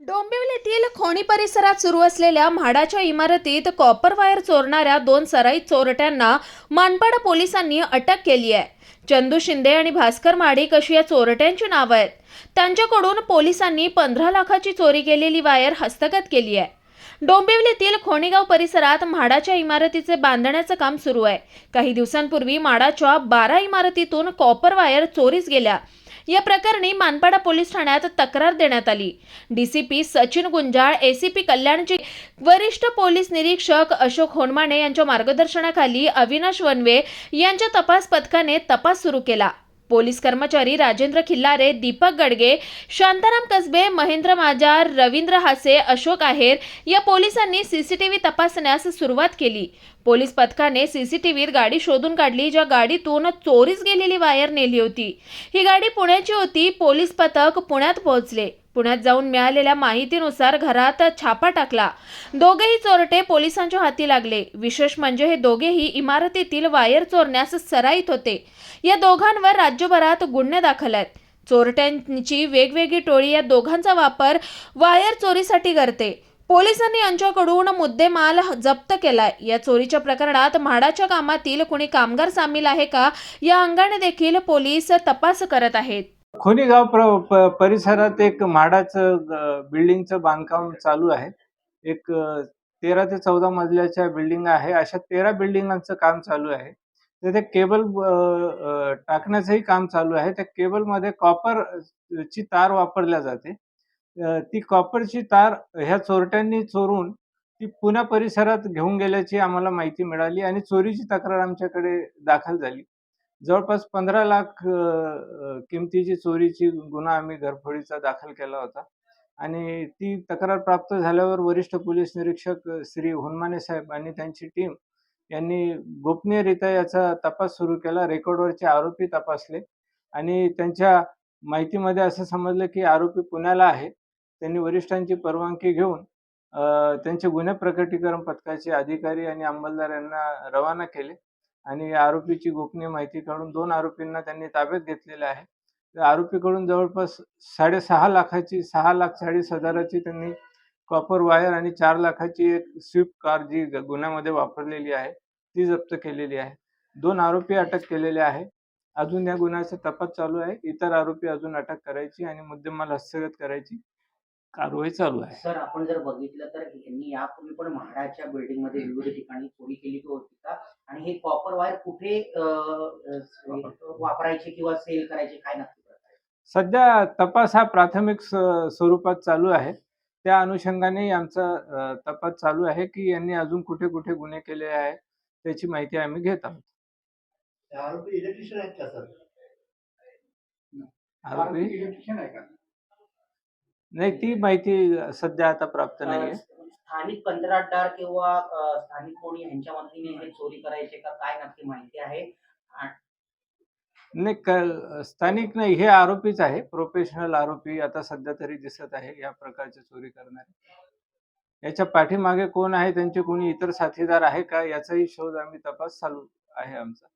डोंबिवली येथील खोणी परिसरात सुरू असलेल्या म्हाडाच्या इमारतीत कॉपर वायर चोरणाऱ्या दोन सराई चोरट्यांना मानपाडा पोलिसांनी अटक केली आहे. चंदू शिंदे आणि भास्कर माडिक अशी या चोरट्यांची नावं आहेत. त्यांच्याकडून पोलिसांनी पंधरा लाखाची चोरी केलेली वायर हस्तगत केली आहे. डोंबिवलीतील खोणीगाव परिसरात म्हाडाच्या इमारतीचे बांधण्याचं काम सुरू आहे. काही दिवसांपूर्वी म्हाडाच्या बारा इमारतीतून कॉपर वायर चोरीस गेल्या. या प्रकरणी मानपाडा पोलीस ठाण्यात तक्रार देण्यात आली. डीसीपी सचिन गुंजाळ एसीपी कल्याणजी वरिष्ठ पोलीस निरीक्षक अशोक होनमाने यांच्या मार्गदर्शनाखाली अविनाश वनवे यांच्या तपास पथकाने तपास सुरू केला. पोलीस कर्मचारी राजेंद्र खिल्लारे दीपक गडगे शांताराम कसबे महेंद्र माजार रवींद्र हासे अशोक आहेर या पोलिसांनी सीसीटीव्ही तपासण्यास सुरुवात केली. पोलीस पथकाने सीसीटीव्हीत गाडी शोधून काढली ज्या गाडीतून चोरीस गेलेली वायर नेली होती. ही गाडी पुण्याची होती. पोलीस पथक पुण्यात पोहोचले. पुण्यात जाऊन मिळालेल्या माहितीनुसार घरात छापा टाकला. दोघेही चोरटे पोलिसांच्या हाती लागले. विशेष म्हणजे हे दोघेही इमारतीतील वायर चोरण्यास सराईत होते. या दोघांवर राज्यभरात गुन्हे दाखल आहेत. चोरट्यांची वेगवेगळी टोळी या दोघांचा वापर वायर चोरीसाठी करते. पोलिसांनी यांच्याकडून मुद्देमाल जप्त केलाय. या चोरीच्या प्रकरणात म्हाडाच्या कामातील कुणी कामगार सामील आहे का या अंगाने देखील पोलीस तपास करत आहेत. खोनीगाव प्र प- परिसरात एक म्हाडाचं ग- बिल्डिंगचं बांधकाम चालू आहे. एक अ, तेरा ते चौदा मजल्याच्या बिल्डिंग आहे. अशा तेरा बिल्डिंगांचं काम चालू आहे. तिथे केबल टाकण्याचंही काम चालू आहे. त्या केबलमध्ये कॉपर ची तार वापरल्या जाते. अ, ती कॉपरची तार ह्या चोरट्यांनी चोरून ती पुण्या परिसरात घेऊन गेल्याची आम्हाला माहिती मिळाली आणि चोरीची तक्रार आमच्याकडे दाखल झाली. जवळपास पंधरा लाख किमतीची चोरीची गुन्हा आम्ही घरफोडीचा दाखल केला होता. आणि ती तक्रार प्राप्त झाल्यावर वरिष्ठ पोलीस निरीक्षक श्री हुनमाने साहेब आणि त्यांची टीम यांनी गोपनीयरित्या याचा तपास सुरू केला रेकॉर्डवरचे आरोपी तपासले. आणि त्यांच्या माहितीमध्ये असं समजलं की आरोपी पुण्याला आहे. त्यांनी वरिष्ठांची परवानगी घेऊन त्यांचे गुन्हे प्रकटीकरण पथकाचे अधिकारी आणि अंमलदार यांना रवाना केले. आणि आरोपीची गोपनीय माहिती काढून दोन आरोपींना त्यांनी ताब्यात घेतलेले आहे. त्या आरोपीकडून जवळपास साडेसहा लाखाची सहा लाख चाळीस हजाराची त्यांनी कॉपर वायर आणि चार लाखाची एक स्विफ्ट कार जी गुन्ह्यामध्ये वापरलेली आहे ती जप्त केलेली आहे. दोन आरोपी अटक केलेले आहे. अजून या गुन्ह्याचा तपास चालू आहे. इतर आरोपी अजून अटक करायची आणि मुद्देमाल हस्तगत करायची कारवाई चालू आहे. सर आपण जर बघितलं तर यांनी यापूर्वी पण म्हाडाच्या बिल्डिंगमध्ये विविध ठिकाणी चोरी केली होती. हे कॉपर वायर कुठे वापरायचे किंवा सेल करायचे काय नक्की प्रकार आहे? सध्या तपास हा प्राथमिक स्वरूपात चालू आहे. त्या अनुषंगाने आमचा तपास चालू आहे की यांनी अजून कुठे कुठे गुन्हे केले आहे त्याची माहिती आम्ही घेत आहोत. आरोपी इलेक्ट्रिशियन आहेत का सर? आरोपी? इलेक्ट्रिशियन आहे का? नाही ती माहिती सध्या आता प्राप्त नाहीये. अं, स्थानिक कंत्राटदार किंवा स्थानिक कोणी यांच्या मदतीने हे चोरी करायचे का काय नक्की माहिती आहे? नाही क- स्थानिक नाही हे आरोपीच आहे. प्रोफेशनल आरोपी आता सध्या तरी दिसत आहे या प्रकारची चोरी करणारे. याच्या पाठीमागे कोण आहे? त्यांचे कोणी इतर साथीदार आहे का? याचाही शोध आम्ही तपास चालू आहे आमचा.